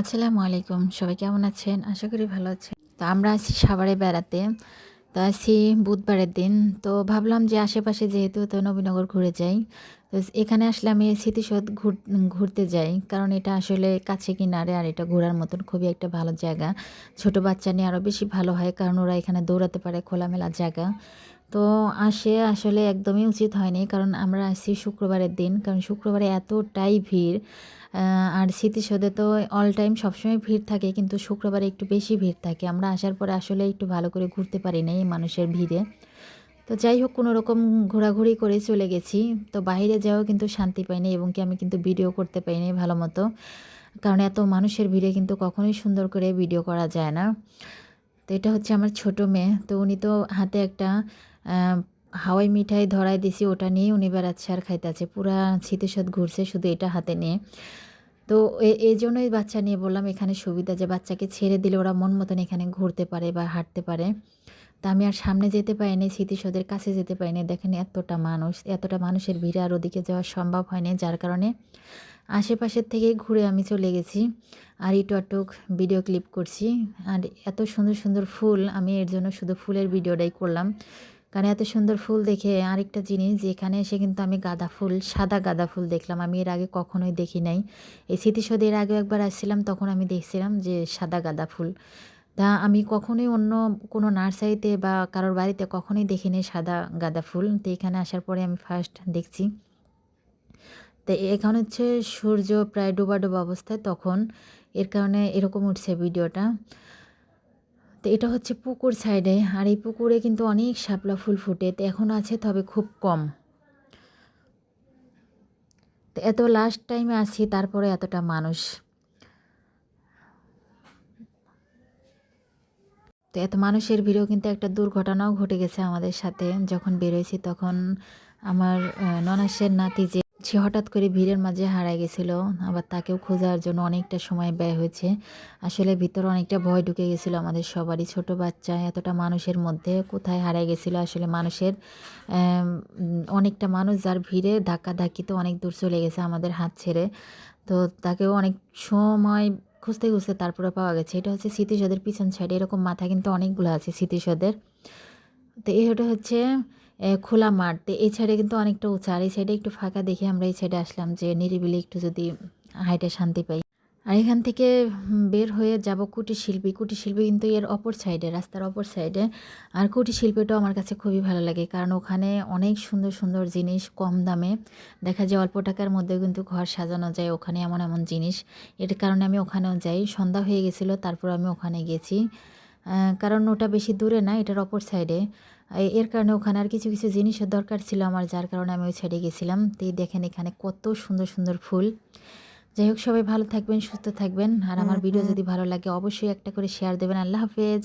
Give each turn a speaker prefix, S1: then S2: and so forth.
S1: আসসালামু আলাইকুম, সবাই কেমন আছেন? আশা করি ভালো আছেন। তো আমরা আছি সাভারে বেড়াতে। তো আছি বুধবারের দিন। তো ভাবলাম যে আশেপাশে যেহেতু তো নবীনগর ঘুরে যাই, তো এখানে আসলে আমি স্মৃতিসৌধ ঘুর, ঘুরতে যাই। কারণ এটা আসলে কাছে কিনারে আর এটা ঘোরার মতন খুবই একটা ভালো জায়গা। ছোট বাচ্চা নিয়ে আরও বেশি ভালো হয়, কারণ ওরা এখানে দৌড়াতে পারে খোলামেলা জায়গা। তো আসে আসলে একদমই উচিত হয়নি। কারণ আমরা আসছি শুক্রবারের দিন। কারণ শুক্রবারে এতটাই ভিড় আর স্মৃতিসৌধে তো অল টাইম সবসময় ভিড় থাকে, কিন্তু শুক্রবারে একটু বেশি ভিড় থাকে। আমরা আসার পরে আসলে একটু ভালো করে ঘুরতে পারি না এই মানুষের ভিড়ে। তো যাই হোক, কোনো রকম ঘোরাঘুরি করে চলে গেছি। তো বাইরে যাওয়াও কিন্তু শান্তি পাইনি এবং কি আমি কিন্তু ভিডিও করতে পাইনি ভালো মতো। কারণ এত মানুষের ভিড়ে কিন্তু কখনোই সুন্দর করে ভিডিও করা যায় না। তো এটা হচ্ছে আমার ছোট মেয়ে। তো উনি তো হাতে একটা হাওয়াই মিঠাই ধরাই দিছি, ওটা নিয়ে উনি বেড়াচ্ছে আর খাইতে আছে পুরা স্মৃতিসৌধ ঘুরছে শুধু এটা হাতে নিয়ে। তো এই জন্যই বাচ্চা নিয়ে বললাম, এখানে সুবিধা যে বাচ্চাকে ছেড়ে দিলে ওরা মন মতন এখানে ঘুরতে পারে বা হাঁটতে পারে। তা আমি আর সামনে যেতে পারিনি, স্মৃতিসৌধের কাছে যেতে পারিনি। দেখেন এতটা মানুষ, এতটা মানুষের ভিড়ে আর ওদিকে যাওয়া সম্ভব হয়নি। যার কারণে আশেপাশের থেকে ঘুরে আমি চলে গেছি। আর একটু আটুক ভিডিও ক্লিপ করছি। আর এত সুন্দর সুন্দর ফুল, আমি এর জন্য শুধু ফুলের ভিডিওটাই করলাম। কারণ এত সুন্দর ফুল দেখে আরেকটা জিনিস, যে এখানে এসে কিন্তু আমি গাঁদা ফুল, সাদা গাঁদা ফুল দেখলাম। আমি এর আগে কখনোই দেখি নাই। এই স্মৃতিসৌধ এর আগে একবার আসছিলাম, তখন আমি দেখছিলাম যে সাদা গাঁদা ফুল। তা আমি কখনোই অন্য কোনো নার্সারিতে বা কারোর বাড়িতে কখনোই দেখিনি সাদা গাঁদা ফুল। তো এখানে আসার পরে আমি ফার্স্ট দেখছি। তো এখন হচ্ছে সূর্য প্রায় ডোবা ডোবা অবস্থায়, তখন এর কারণে এরকম উঠছে ভিডিওটা। তো এটা হচ্ছে পুকুর সাইডে, আর এই পুকুরে কিন্তু অনেক শাপলা ফুল ফুটে, তো এখন আছে তবে খুব কম। তো এত লাস্ট টাইমে আসি তারপরে এতটা মানুষ। তো এত মানুষের ভিড়েও কিন্তু একটা দুর্ঘটনাও ঘটে গেছে আমাদের সাথে, যখন বেরোয়েছি তখন আমার ননাসের নাতি যে সে হঠাৎ করে ভিড়ের মাঝে হারাই গেছিল, আবার তাকেও খোঁজার জন্য অনেকটা সময় ব্যয় হয়েছে। আসলে ভিতরে অনেকটা ভয় ঢুকে গেছিল আমাদের সবারই। ছোট বাচ্চা, এতটা মানুষের মধ্যে কোথায় হারাই গেছিল আসলে মানুষের? অনেকটা মানুষ যার ভিড়ে ধাক্কা ধাক্কিতে অনেক দূর চলে গেছে আমাদের হাত ছেড়ে। তো তাকেও অনেক সময় খুঁজতে খুঁজতে তারপরে পাওয়া গেছে। এটা হচ্ছে স্মৃতিসৌধের পিছন সাইডে, এরকম মাথা কিন্তু অনেকগুলো আছে স্মৃতিসৌধের। তো এটা হচ্ছে খোলা মাঠ। এই সাইডে কিন্তু অনেকটা উঁচা। আর এই সাইডে একটু ফাঁকা দেখে আমরা এই সাইডে আসলাম যে নিরিবিলি একটু যদি হাইটে শান্তি পাই। আর এখান থেকে বের হয়ে যাব কুটির শিল্পী। কুটির শিল্পী কিন্তু এর অপর সাইডে রাস্তার অপর সাইডে আর কুটির শিল্পীটাও আমার কাছে খুবই ভালো লাগে। কারণ ওখানে অনেক সুন্দর সুন্দর জিনিস কম দামে। দেখা যায় অল্প টাকার মধ্যে কিন্তু ঘর সাজানো যায় ওখানে এমন এমন জিনিস। এর কারণে আমি ওখানেও যাই। সন্ধ্যা হয়ে গেছিল, তারপর আমি ওখানে গেছি। কারণ ওটা বেশি দূরে না এটার অপর সাইডে এর কারণে ওখানে আর কিছু কিছু জিনিসের দরকার ছিল আমার যার কারণে আমি ওই সাইডে গেছিলাম। তো দেখেন এখানে কত সুন্দর সুন্দর ফুল। যাই হোক সবাই ভালো থাকবেন সুস্থ থাকবেন। আর আমার ভিডিও যদি ভালো লাগে অবশ্যই একটা করে শেয়ার দেবেন। আল্লাহ হাফেজ।